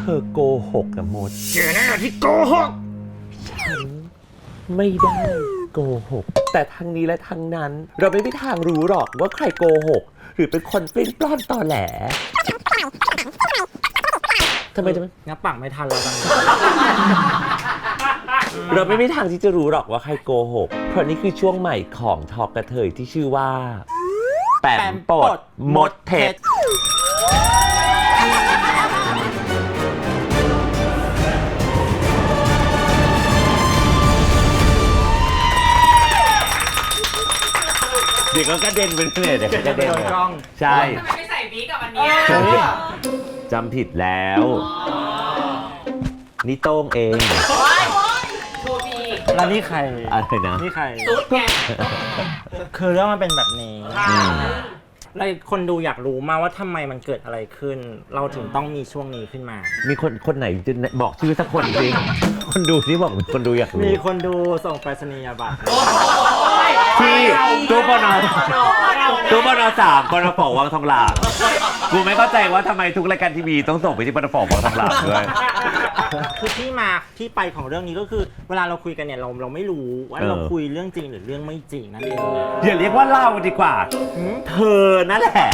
เธอโกหกกับมดเจอแน่ที่โกหกไม่ได้โกหก แต่ทั้งนี้และทั้งนั้นเราไม่มีทางรู้หรอกว่าใครโกหก หรือเป็นคนปลิ้นปล้อนตอแหลทำไมจะไม่งับปังไม่ทันแล้วกัน เราไม่มีทางที่จะรู้หรอกว่าใครโกหก เพราะนี่คือช่วงใหม่ของทอกกระเทยที่ชื่อว่า แปมปดมดเท็ด ดี๋ยวก็กระเด็นไปเลยเดี๋ยวก็กระเด็นโดนกล้อง ใช่ทำไมไม่ใส่วิกกับวันเนี้ยเฮ้ยจำผิดแล้ว นี่โต้งเอง โชว์บีแล้วนี่ใครอะไรนะ นี่ใคร ตุ๊ดไงคือเรื่องมันเป็นแบบนี้อืม แล้วคนดูอยากรู้มากว่าทำไมมันเกิดอะไรขึ้น เราถึงต้องมีช่วงนี้ขึ้นมา มีคนคนไหนจะบอกชื่อสักคนสิคนดูที่บอกคนดูอยากรู้มีคนดูส่งไปรษณียบัตร ที่ตู้ปนตู้ปนสามปนฝวังทองหลางกูไม่เข้าใจว่าทำไมทุกรายการทีวีต้องส่งไปที่ปนฝวังทองหลางด้วย คือที่มาที่ไปของเรื่องนี้ก็คือ เวลาเราคุยกันเนี่ยเราเราไม่รู้ว่าเออเราคุยเรื่องจริงหรือเรื่องไม่จริงนั่นเองอย่าเรียกว่าเล่าดีกว่าหืมเธอนั่นแหละ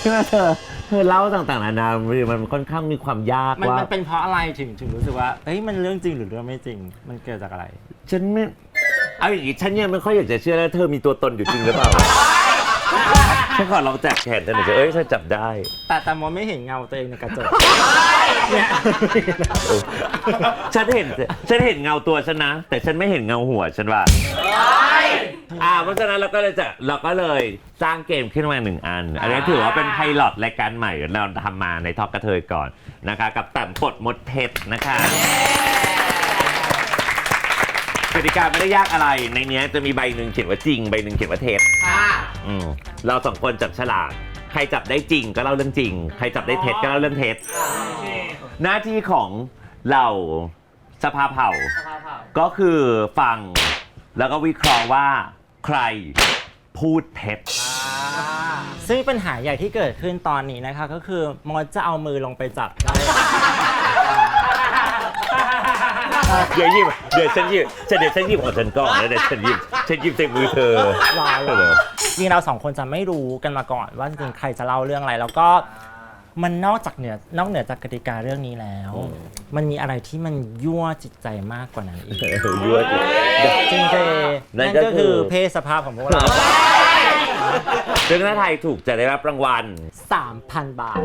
ใช่ไหมเธอเธอเล่าต่างๆนานามันค่อนข้างมีความยากมันว่ามันเป็นเพราะอะไรถึงถึงรู้สึกว่าเอ้ยมันเรื่องจริงหรือเรื่องไม่จริง มันเกิดจากอะไร ฉันไม่ เอาอย่างนี้ฉันยังไม่ค่อยอยากจะเชื่อแล้วเธอมีตัวตนอยู่จริงหรือเปล่าฉันขอลองจับแขนเธอหน่อยสิเอ้ยเธอจับได้แต่แต่มดไม่เห็นเงาตัวเองในกระจกเนี่ยเออฉันเห็นฉันเห็นเงาตัวฉันนะ แต่ฉันไม่เห็นเงาหัวฉันว่าอ่าเพราะฉะนั้นเราก็เลยจะเราก็เลยสร้างเกมขึ้นมาหนึ่งอัน อันนี้ถือว่าเป็นไพลอตรายการใหม่เราทำมาในทอกกระเทยก่อนนะคะ กับแต่มปลดมดเท็ดนะคะ กติกาไม่ได้ยากอะไร ในเนี้ยจะมีใบหนึ่งเขียนว่าจริง ใบหนึ่งเขียนว่าเท็จค่ะอืมเราสองคนจับฉลาก ใครจับได้จริงก็เล่าเรื่องจริง ใครจับได้เท็จก็เล่าเรื่องเท็จ หน้าที่ของเราสภาเผ่า ก็คือฟัง แล้วก็วิเคราะห์ว่าใครพูดเท็จ ซึ่งปัญหาใหญ่ที่เกิดขึ้นตอนนี้นะคะ ก็คือมดจะเอามือลงไปจับ เดี๋ยวหยิบเดี๋ยวฉันหยิบฉันเดี๋ยวฉันหยิบของฉันก่อนแล้วเดี๋ยวฉันหยิบฉันหยิบใส่มือเธอรอเอเหรออจริงเราสองคนจะไม่รู้กันมาก่อนว่าจริงๆใครจะเล่าเรื่องอะไร แล้วก็มันนอกจากเหนือนอกเหนือจากกติกาเรื่องนี้แล้ว มันมีอะไรที่มันยั่วจิตใจมากกว่านั้นอีกยั่วจิต จริงๆนั่นั่นนก็ก็คืคืออเพศสภาพของพวกเรา ซึ่งถ้าไทยถูกจะได้รับรางวัล 3,000 บาท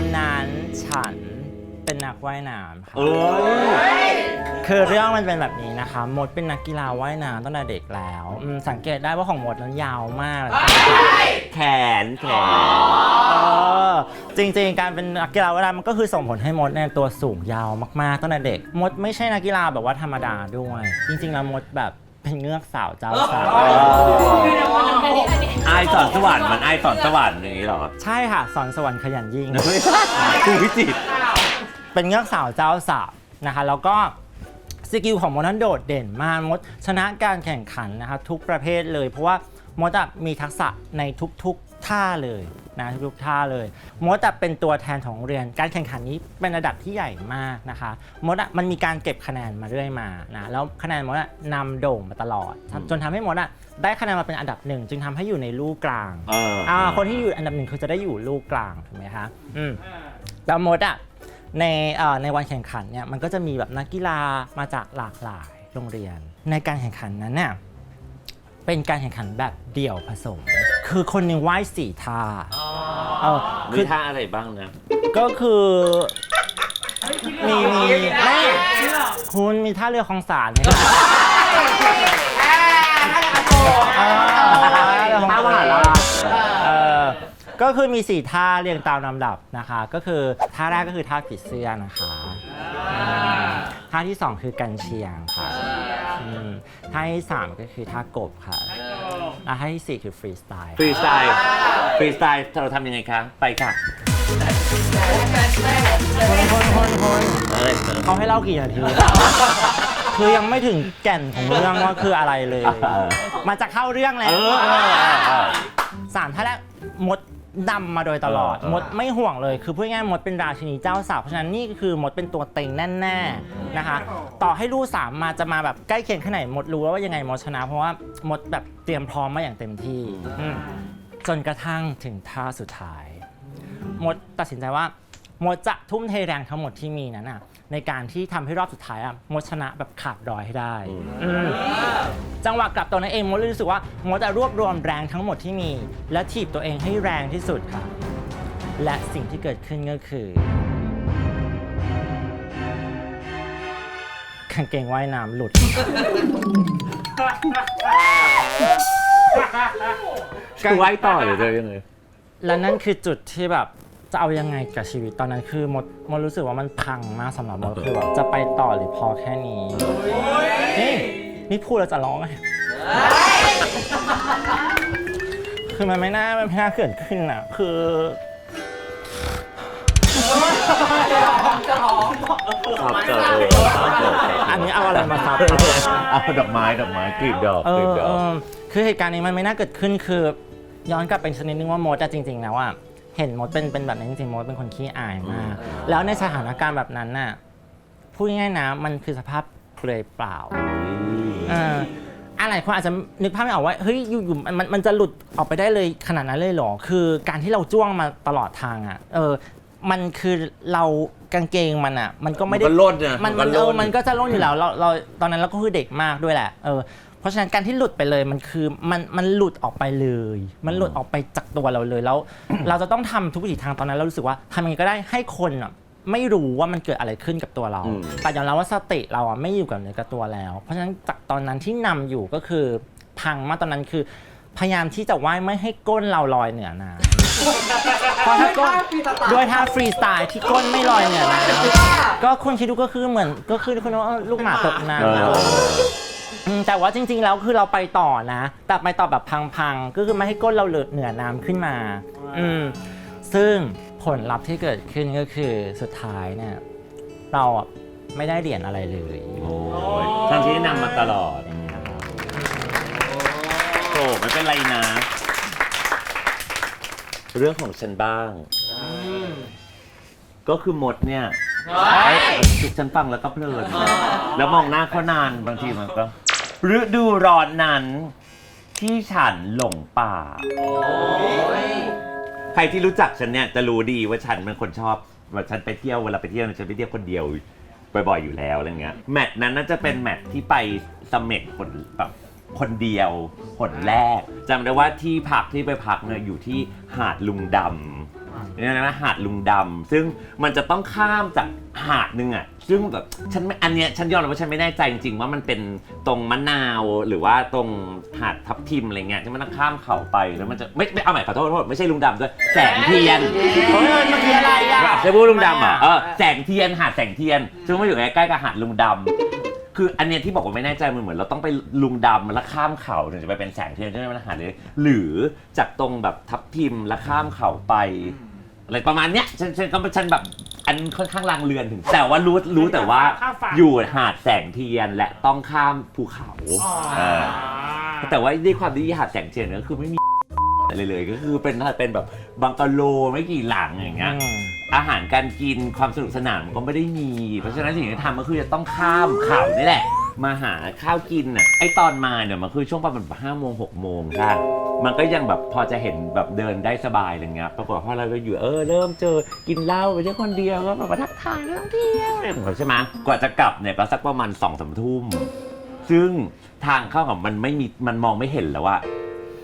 ดูร้อนนั้นฉันเป็นนักว่ายน้ำค่ะ เอ้ยคือเรื่องมันเป็นแบบนี้นะคะมดเป็นนักกีฬาว่ายน้ำตั้งแต่เด็กแล้วอืมสังเกตได้ว่าของมดนั้นยาวมากเลยแขนแขน เออจริงๆ การเป็นนักกีฬาว่ายน้ำมันก็คือส่งผลให้มดเนี่ยตัวสูงยาวมากๆตั้งแต่เด็ก มดไม่ใช่นักกีฬาแบบว่าธรรมดาด้วย จริงๆ แล้วมดแบบ เป็นเงือกสาวเจ้าสาวไอายสอนสวรรค์มันไอายสอนสวรรค์อย่างนี้เหรอใช่ค่ะสอนสวรรค์ขยันยิ่งไม่ใช่ครูวิจิตรเป็นเงือกสาวเจ้าสาวนะคะแล้วก็สกิลของมดนั้นโดดเด่นมากมดชนะการแข่งขันนะคะทุกประเภทเลย เพราะว่ามดอะมีทักษะในทุกๆ ท่าเลยนะทุกๆท่าเลยมดอะเป็นตัวแทนของโรงเรียน การแข่งขันนี้เป็นระดับที่ใหญ่มากนะคะมดอะมันมีการเก็บคะแนนมาเรื่อยมานะแล้วคะแนนมดอะนำโด่งมาตลอด จนทำให้มดอะได้คะแนนมาเป็นอันดับหนึ่งจึงทำให้อยู่ในลูกกลางเอออ่าคนที่อยู่อันดับหนึ่งคือจะได้อยู่ลูกกลางถูกไหมคะอืมแล้วมดอะในเอ่อในวันแข่งขันเนี่ยมันก็จะมีแบบนักกีฬามาจากหลากหลายโรงเรียน ในการแข่งขันนั้นเนี่ยเป็นการแข่งขันแบบเดี่ยวผสม คือคนหนึ่งว่ายสี่ท่าเออมีคือท่าอะไรบ้างนะ ก็คือมีมีแม่คุณมีท่าเรือของสารไหมคะอ่าเรือของท่ามหาสารราชเออก็คือมี4ท่าเรียงตามลำดับนะคะ ก็คือท่าแรกก็คือท่าผีเสื้อนะคะอืมท่าที่2คือกันเชียงค่ะอืมท่าที่3ก็คือท่ากบค่ะ และท่าที่4คือฟรีสไตล์ ฟรีสไตล์ ฟรีสไตล์เราทำยังไงคะ ไปค่ะคนคนคนคนอะไรเขาให้เล่ากี่นาทีพคือยังไม่ถึงแก่นของเรื่องว่าคืออะไรเลยเออมันจะเข้าเรื่องแล้เอวอเออเออเออ สามท่านแรกมด ดำมาโดยตลอดเออเออ มดไม่ห่วงเลย คือพูดง่ายๆมดเป็นราชินีเจ้าสาวเพราะฉะนั้นนี่คือมดเป็นตัวเต็งแน่ๆนะคะ ต่อให้ลูกสามมาจะมาแบบใกล้เคียงแค่ไหนมดรู้แล้วว่ายังไงมดชนะ เพราะว่ามดแบบเตรียมพร้อมมาอย่างเต็มที่อืมจนกระทั่งถึงท่าสุดท้าย มดตัดสินใจว่า มดจะทุ่มเทแรงทั้งหมดที่มีนั้นน่ะในการที่ทำให้รอบสุดท้ายอะมดชนะแบบขาดรอยให้ได้อืมจังหวะกลับตัวนั้นเองมดเลยรู้สึกว่ามดจะรวบรวมแรงทั้งหมดที่มี และถีบตัวเองให้แรงที่สุดค่ะ และสิ่งที่เกิดขึ้นก็คือกางเกงว่ายน้ำหลุด คือไว้ต่อหรือจะยังไง และนั่นคือจุดที่แบบ จะเอายังไงกับชีวิตตอนนั้นคือมดมดรู้สึกว่ามันพังมากสำหรับมดคือแบบจะไปต่อหรือพอแค่นี้นี่นี่พูดแล้วจะร้องไงคือมันไม่น่ามันไม่น่าเกิดขึ้นอะ คือครับเจอเออเจออันนี้เอาอะไรมาซับเอาดอกไม้ดอกไม้กลีบดอกเอกลีอบดอเอกอคือเหตุการณ์นี้มันไม่น่าเกิดขึ้นคือ ย้อนกลับไปชนิดนึงว่ามดอะจริงๆแล้วอะ เห็นมดเป็นเป็นแบบนั้นจริงๆมดเป็นคนขี้อายมาก แล้วในสถานการณ์แบบนั้นน่ะพูดง่ายๆนะมันคือสภาพเปลือยเปล่าเอออะไรคนอาจจะนึกภาพไม่ออกว่าเฮ้ยอยู่ๆมันมันมันจะหลุดออกไปได้เลยขนาดนั้นเลยเหรอ คือการที่เราจ้วงมาตลอดทางอะเออมันคือเรากางเกงมันอะมันก็ไม่ได้มันก็ล่นนะมันมัมันนก็เอล่อนมันก็จะล่นอยู่แล้วเราเราตอนนั้นเราก็คือเด็กมากด้วยแหละ เออ เพราะฉะนั้นการที่หลุดไปเลยมันคือมันมันหลุดออกไปเลย มันหลุดออกไปจากตัวเราเลยแล้ว เราจะต้องทำทุกวิถีทางตอนนั้นเรารู้สึกว่าทำยังไงก็ได้ให้คนอะไม่รู้ว่ามันเกิดอะไรขึ้นกับตัวเรา อืม แต่ยอมรับว่าสติเราอะไม่อยู่กับเนื้อกับตัวแล้ว เพราะฉะนั้นจากตอนนั้นที่นำอยู่ก็คือพังมากตอนนั้นคือ พยายามที่จะว่ายไม่ให้ก้นเราลอยเหนือน้ำเพราะถ้าก้นด้วยท่าฟรีสไตล์ที่ก้นไม่ลอยเหนือน้ำก็คุณคิดดูก็คือเหมือนก็คือคุณว่าลูกหมาตกน้ำเอออืมแต่ว่าจริง ๆ แล้วคือเราไปต่อนะ แต่ไปต่อแบบพังๆ ก็คือไม่ให้ก้นเราเหนือน้ำขึ้นมา อืม ซึ่งผลลัพธ์ที่เกิดขึ้นก็คือสุดท้ายเนี่ย เราอะไม่ได้เหรียญอะไรเลย โอ้ยทางที่นำมาตลอดอย่างเงี้ยครับโอ้ไม่เป็นไรนะ เรื่องของฉันบ้าง ก็คือหมดเนี่ยไอ้ฉันฟังแล้วก็เพลินแล้วมองหน้าเขานานบางทีมันก็ ฤดูร้อนนั้น ที่ฉันหลงป่า ใครที่รู้จักฉันเนี่ยจะรู้ดีว่าฉันเป็นคนชอบว่าฉันไปเที่ยวเวลาไปเที่ยวเนี่ยฉันไปเที่ยวคนเดียวบ่อยๆอยู่แล้วอะไรเงี้ยแมตช์นั้นน่าจะเป็นแมตช์ที่ไปเสม็ดคนแบบคนเดียวคนแรกจำได้ว่าที่พักที่ไปพักเนี่ยอยู่ที่หาดลุงดำ เนี่ยนะหาดลุงดำซึ่งมันจะต้องข้ามจากหาดหนึงอะซึ่งแบบฉันไม่อันเนี้ยฉันยอมรับว่าฉันไม่แน่ใจจริงๆว่ามันเป็นตรงมะนาวหรือว่าตรงหาดทับทิมอะไรเงี้ยที่มันต้องข้ามเขาไปแล้วมันจะไม่ไม่เอาใหม่ขอโทษขอโทษไม่ใช่ลุงดำด้วยแสงเทียนเฮ้ยมันคืออะไรอะ ใช่พูดลุงดำเหรอะเออแสงเทียนหาดแสงเทียนซึ่งมันอยู่ใกล้ๆกับหาดลุงดำคืออันเนี้ยที่บอกว่าไม่แน่ใจมันเหมือนเราต้องไปลุงดำแล้วข้ามเขาถึงจะไปเป็นแสงเทียนใช่ไหมมันหาดเลยหรือจากตรงแบบทับทิมแล้วข้ามเขาไป อะไรประมาณเนี้ยฉันฉันก็ฉันแบบอันค่อนข้างลางเลือนถึง แต่ว่ารู้รู้แต่ว่าอยู่หาดแสงเทียนและต้องข้ามภูเขาเออ แต่ว่าด้วยความที่หาดแสงเทียนก็คือไม่มี อะไรเลยก็คือเป็นเป็นแบบบังกะโลไม่กี่หลังอย่างเงี้ยอืมอาหารการกินความสนุกสนานมันก็ไม่ได้มี เพราะฉะนั้นสิ่งที่ทำก็คือจะต้องข้ามเขานี่แหละ มาหาข้าวกินอะไอตอนมาเนี่ยมันคือช่วงประมาณห้าโมงหกโมงใช่ มันก็ยังแบบพอจะเห็นแบบเดินได้สบายอะไรเงี้ยปรากฏพอเราก็อยู่เออเริ่มเจอกินเหล้าไปเที่ยวคนเดียวก็แบบมาทักทายนักท่องเที่ยวอะไรของเขาใช่ไหมกว่าจะกลับเนี่ยก็สักประมาณสองสามทุ่มซึ่งทางเข้าของมันไม่มีมันมองไม่เห็นแล้วอะ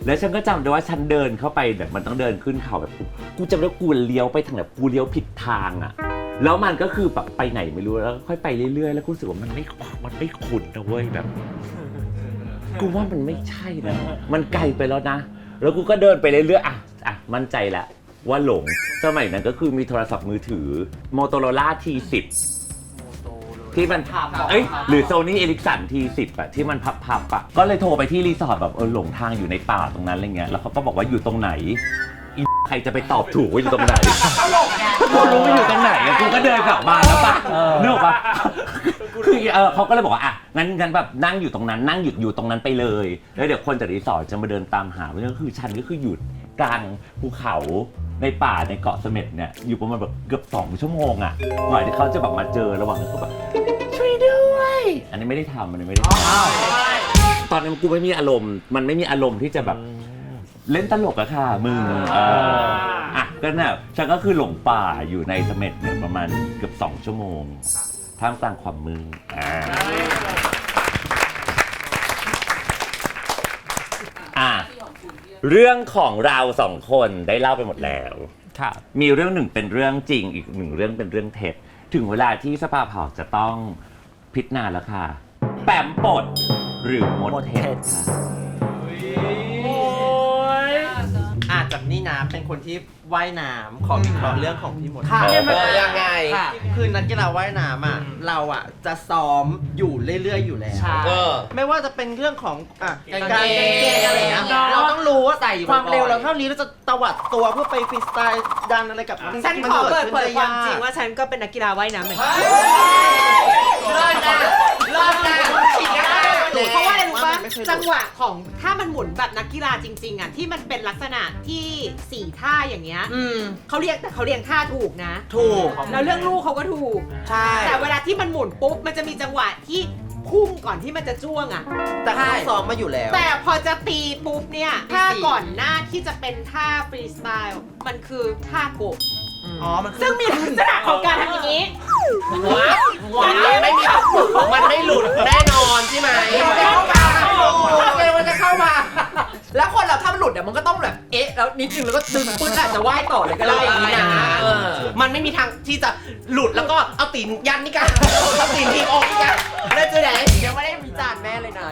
แล้วฉันก็จำได้ว่าฉันเดินเข้าไปแบบมันต้องเดินขึ้นเขาแบบ กูจำได้ว่ากูเลี้ยวไปทางแบบกูเลี้ยวผิดทางอะแล้วมันก็คือแบบไปไหนไม่รู้แล้ว ค่อยไปเรื่อยๆ แล้วกูรู้สึกว่ามันไม่มันไม่คุ้นนะเว้ยแบบ กูว่ามันไม่ใช่นะมันไกลไปแล้วนะ แล้วกูก็เดินไปเรื่อยๆอะอะมั่นใจแล้วว่าหลงสมัยนั้นก็คือมีโทรศัพท์มือถือ Motorola T10 ที่มันเอ้ยหรือ Sony Ericsson T10 อะที่มันพับๆอะก็เลยโทรไปที่รีสอร์ทแบบเออหลงทางอยู่ในป่าตรงนั้นอะไรเงี้ยแล้วเขาก็บอกว่าอยู่ตรงไหนอีใครจะไปตอบถูกว่าอยู่ตรงไหนตลกไงกูรู้ว่าอยู่ตรงไหนอะกูก็เดินกลับมาแล้วปะเออนึกออกปะ คือเออเขาก็เลยบอกว่าอะงั้นงั้นแบบนั่งอยู่ตรงนั้นนั่งหยุดอยู่ตรงนั้นไปเลยแล้วเดี๋ยวคนจากรีสอร์ทจะมาเดินตามหาเพราะฉะนั้นก็คือฉันก็คือหยุดกลางภูเขาในป่าในเกาะเสม็ดเนี่ยอยู่ประมาณแบบเกือบสองชั่วโมงอะก่อนที่เขาจะแบบมาเจอระหว่างนั้นเขาแบบช่วยด้วย อันนี้ไม่ได้ทำอันนี้ไม่ได้ทำตอนนั้นกูไม่มีอารมณ์ มันไม่มีอารมณ์ที่จะแบบเล่นตลกอะค่ะมึงเอออะก็เนี่ยฉันก็คือหลงป่าอยู่ในเสม็ดเนี่ยประมาณเกือบสองชั่วโมง ท่ามกลางความมืดอ่าอะเรื่องของเราสองคนได้เล่าไปหมดแล้ว ค่ะ มีเรื่องหนึ่งเป็นเรื่องจริงอีกหนึ่งเรื่องเป็นเรื่องเท็จ ถึงเวลาที่สภาเผ่าจะต้องพิจารณาแล้วค่ะ แปมปดหรือมดมดเท็เท็จจค่ะ จจากนี่นะเป็นคนที่ว่ายน้ำขอวิเคราะห์เรื่องของพี่มดค่ะเออยังไง ค่ะ คือนักกีฬาว่ายน้ำอะ เราอะจะซ้อมอยู่เรื่อยๆอยู่แล้ว ใช่ไม่ว่าจะเป็นเรื่องของอะกางการเกงกางเกงอะไรอย่างเงี้ยเนาะ เราต้องรู้ว่าใส่อยู่ความบ่อยๆเร็วเราเท่านี้เราจะตวัดตัวเพื่อไปฟรีสไตล์ดันอะไรกับมัฉันขอเปิดเผยขึ้นความไจริงว่าฉันก็เป็นนักกีฬาว่ายน้ำเหมือนกันเลิศนะเลิศนะฉีกนะเพราะว่าอะไรรู้ปะมัน ไม่เคยหลุด จังหวะของถ้ามันหมุนแบบนักกีฬาจริง ๆอะที่มันเป็นลักษณะที่สี่ท่าอย่างเงี้ยอืม เขาเรียกแต่เขาเรียงท่าถูกนะ ถูก แล้วเรื่องลูกเขาก็ถูก ใช่ แต่เวลาที่มันหมุนปุ๊บมันจะมีจังหวะที่พุ่งก่อนที่มันจะจ้วงอะ แต่เขาต้องซ้อมมาอยู่แล้ว แต่พอจะตีปุ๊บเนี่ยมีท่าสี่ก่อนหน้าที่จะเป็นท่าฟรีสไตล์มันคือท่าโกบ อ๋อ มันคือซึ่งมีลักษณะของการทำอย่างนี้มันไม่มีมันไม่หลุดแน่นอนใช่ไหมมันจะเข้ามาเร็วมันจะเข้ามา แล้วคนเราถ้ามันหลุดเดี๋ยวมันก็ต้องแบบ เอ๊ะ แล้วนิดนึงแล้วก็ดึงปื้นอาจจะว่ายต่อเลยก็ได้อย่างนี้นะเออมันไม่มีทางที่จะหลุดแล้วก็เอาตีนยันนี่กันเอาตีนทีมออกนี่กันแล้วจะไหนเดี๋ยวไม่ได้วิจารณ์แม่เลยนะ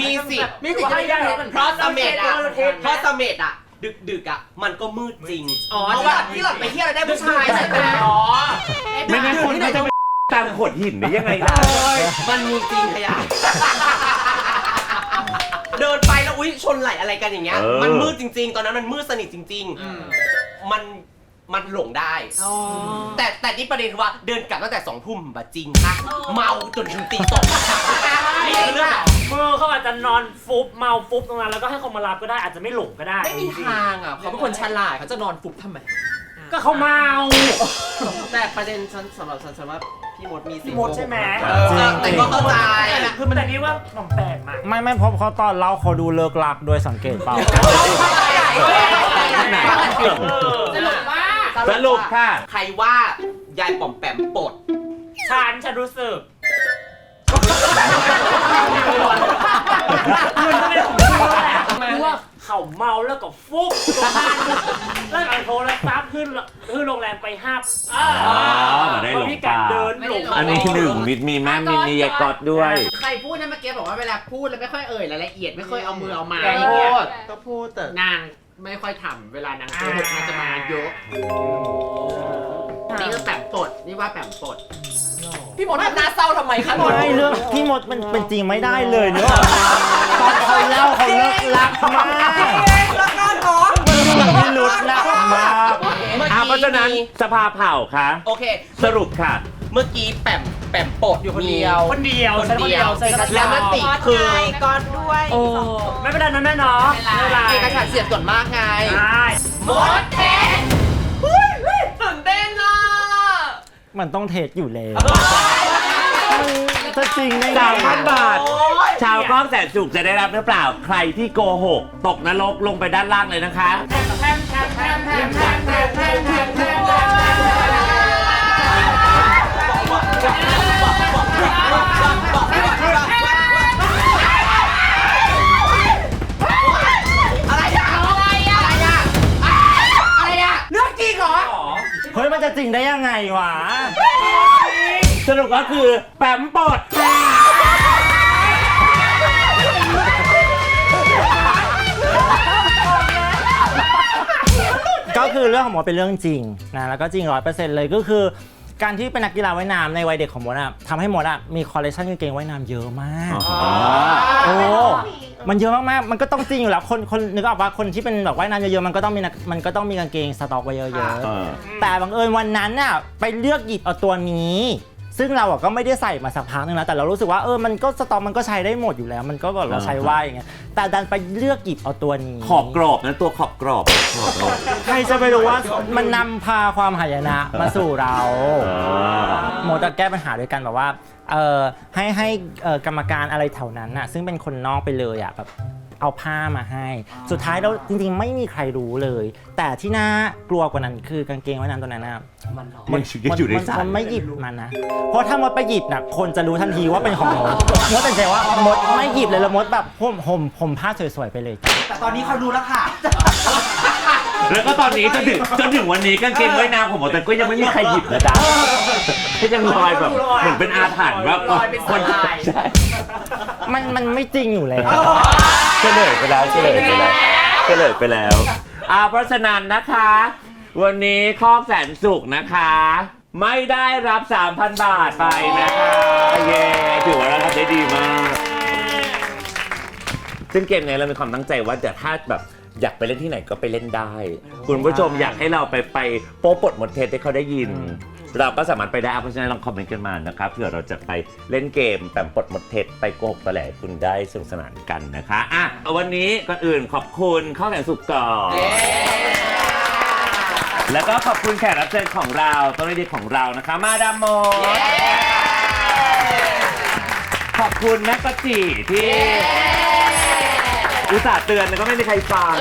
มีสิทธิ์มีสิทธิ์จะไม่ได้เพราะเสเม็ดอะเพราะเสเม็ดอะ ดึกดึกๆอะมันก็มืดจริงอ๋อเพราะว่าที่หล่อนไปเที่ยวอะไรได้ผู้ชายใช่ไหมอ๋อไม่งั้นคนเขาจะไปตามโขดหินได้ยังไงล่ะ มันมีจริงขยะเดินไปแล้วอุ้ยชนไหลอะไรกันอย่างเงี้ย เออ มันมืดจริง ๆ ตอนนั้นมันมืดสนิทจริง ๆ มัน มันหลงได้แต่แต่นี่ประเด็นคือว่าเดินกลับตั้งแต่สองทุ่มบะจริงค่ะเมาจนถึงตีสองนี่คือเรื่องมือเขาอาจจะนอนฟุบเมาฟุบตรงนั้นแล้วก็ให้คนมารับก็ได้อาจจะไม่หลงก็ได้ไม่มีทางอะเขาเป็นคนฉลาดเขาจะนอนฟุบทำไมก็เขาเมา แต่ประเด็นฉันสำหรับฉันฉันว่าพี่มดมีสิทธิ์พี่มดใช่ไหม เออจริง แต่ก็เข้าใจคือมันแต่นี่ว่ามันแปลกมากไม่ไม่เพราะเขาตอนเล่าเขาดูเลิกลักด้วยสังเกตเปล่าไหนสรุปว่า สรุปค่ะ ใครว่ายายป๋อมแปมปลดฉันฉันรู้สึกคือจะเป็นของพี่แหละคือว่าเขาเมาแล้วก็ฟุบตรงนั้นแล้วเอาโทรศัพท์ขึ้นขึ้นโรงแรมไปห้าอ๋อมาได้หลงมีการป่าเดินหลงอันนี้หนึ่งมีมีแม่มีมียายกอดด้วย ใครพูดนะเมื่อกี้บอกว่าเวลาพูดแล้วไม่ค่อยเอ่ยรายละเอียดไม่ค่อยเอามือเอาไม้ก็อย่างพูเงี้ยดก็พูดแต่นาง ไม่ค่อยทำเวลานางโกหกนางจะมาเยอะนี่ก็แปมปดนี่ว่าแปมปดพี่มดทำหน้าเศร้าทำไมคะไม่เรื่องพี่มดมันเป็นจริงไม่ได้เลยเนอะตอนเขาเล่าเขาเลิกลักมากมันดูพิรุษหนักมากอะเพราะฉะนั้นสภาเผ่าคะโอเค สรุปค่ะ เมื่อกี้แปม แปมปลดอยู่คนเดียว คนเดียวคนฉันคนเดียเดียววใส่กระแล้ชาวมันติกอดคือไงกอดด้วยโอ้ไม่เป็นไรนะแม่เนาะไม่เป็นไรเอกฉันท์เสียบส่วนมากไงใช่มดเทนตื่นเต้นอะมันต้องเทสอยู่แล้วจะจริงได้ไงสามพันบาท ชาวกล้องแสนสุขจะได้รับหรือเปล่า ใครที่โกหก ตกนรกลงไปด้านล่างเลยนะคะอะไร งได้ยังไงวะ สรุปก็คือแปมปดก็คือเรื่องของมดเป็นเรื่องจริงนะแล้วก็จริงร้อยเปอร์เซ็นต์เลยก็คือ การที่เป็นนักกีฬาว่ายน้ำในวัยเด็กของมดอะทำให้มดอะมีคอลเลคชันกางเกงว่ายน้ำเยอะมากโอ้ มันเยอะมากๆ มันก็ต้องจริงอยู่แล้ว คนคนนึกออกว่าคนที่เป็นแบบว่ายน้ำเยอะๆ มันก็ต้องมีนักมันก็ต้องมีกางเกงสต็อกไว้เยอะเออๆแต่บังเอิญวันนั้นน่ะไปเลือกหยิบเอาตัวนี้ ซึ่งเราอะก็ไม่ได้ใส่มาสักพักนึงนะแต่เรารู้สึกว่าเออมันก็สต็อกมันก็ใช้ได้หมดอยู่แล้ว มันก็แบบเราใช้ว่าอย่างเงี้ยแต่ดันไปเลือกหยิบเอาตัวนี้ขอบกรอบนะตัวขอบกรอบขอบกรอบ ใครจะไปรู้ว่ามันนำพาความหายนะมาสู่เราเออโมจะแก้ปัญหาด้วยกันแบบว่าเออให้ให้เอ่อกรรมการอะไรแถวนั้นน่ะซึ่งเป็นคนนอกไปเลยอะแบบ เอาผ้ามาให้ สุดท้ายแล้วจริงๆ ไม่มีใครรู้เลย แต่ที่น่ากลัวกว่านั้นคือกางเกงว่ายน้ำตัวนั้นน่ะมันอยู่ในมันสารมันไม่หยิบมันนะ เพราะถ้ามดไปหยิบน่ะคนจะรู้ทันทีว่าเป็นของมดมดแต่ใจว่ามดไม่หยิบเลยแล้วมดแบบห่มห่มห่มผ้าสวยๆไปเลยจ้ะแต่ตอนนี้เขารู้แล้วค่ะ แล้วก็ตอนนี้จนถึงจนถึงวันนี้กางเกงว่ายน้ำของหมอแต่ก็ยังไม่มีใครหยิบนะจ๊ะ ก็ยังลอยแบบเหมือนเป็นอาถรรพ์ว่าลอยเป็นสลาย ใช่มันมันไม่จริงอยู่แล้ว เฉลยไปแล้วเฉลยไปแล้วเฉลยไปแล้วอ่าเพราะฉะนั้นนะคะ วันนี้ข้อแสนสุขนะคะ ไม่ได้รับ 3,000 บาทไปนะคะ เย้ถือว่าเราทำได้ดีมาก ซึ่งเกมเนี้ยเรามีความตั้งใจว่าจะถ้าแบบ อยากไปเล่นที่ไหนก็ไปเล่นได้ คุณผู้ชมอยากให้เราไปไปโป๊ปลดหมดเทสให้เขาได้ยิน เราก็สามารถไปได้เพราะฉะนั้นลองคอมเมนต์กันมานะครับเผื่อเราจะไปเล่นเกมแต่ปลดหมดเทสไปโกหกตะแหลคุณได้สนุกสนานกันนะคะอะวันนี้ก่อนอื่นขอบคุณข้าวแกงสุกก่อนแล้วก็ขอบคุณแขกรับเชิญของเราต้นดีของเรานะคะ มาดามโมขอบคุณแม่กะจีที่ อุตส่าห์เตือนแล้วก็ไม่มีใครฟัง